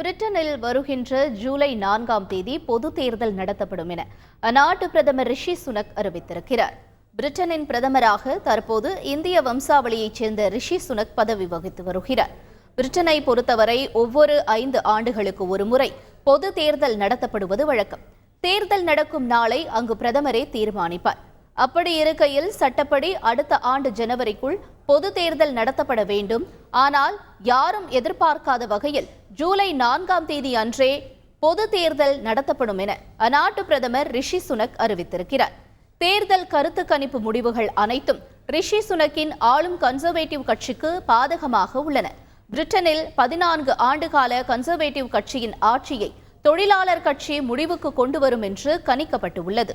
பிரிட்டனில் வருகின்ற ஜூலை நான்காம் தேதி பொது தேர்தல் நடத்தப்படும் என அந்நாட்டு பிரதமர் ரிஷி சுனக் அறிவித்திருக்கிறார். பிரிட்டனின் பிரதமராக தற்போது இந்திய வம்சாவளியைச் சேர்ந்த ரிஷி சுனக் பதவி வகித்து வருகிறார். பிரிட்டனை பொறுத்தவரை ஒவ்வொரு ஐந்து ஆண்டுகளுக்கு ஒருமுறை பொது தேர்தல் நடத்தப்படுவது வழக்கம். தேர்தல் நடக்கும் நாளை அங்கு பிரதமரே தீர்மானிப்பார். அப்படி இருக்கையில் சட்டப்படி அடுத்த ஆண்டு ஜனவரிக்குள் பொது தேர்தல் நடத்தப்பட வேண்டும். ஆனால் யாரும் எதிர்பார்க்காத வகையில் ஜூலை நான்காம் தேதி அன்றே பொது தேர்தல் நடத்தப்படும் என அந்நாட்டு பிரதமர் ரிஷி சுனக் அறிவித்திருக்கிறார். தேர்தல் கருத்து கணிப்பு முடிவுகள் அனைத்தும் ரிஷி சுனக்கின் ஆளும் கன்சர்வேட்டிவ் கட்சிக்கு பாதகமாக உள்ளன. பிரிட்டனில் பதினான்கு ஆண்டுகால கன்சர்வேட்டிவ் கட்சியின் ஆட்சியை தொழிலாளர் கட்சி முடிவுக்கு கொண்டு வரும் என்று கணிக்கப்பட்டு உள்ளது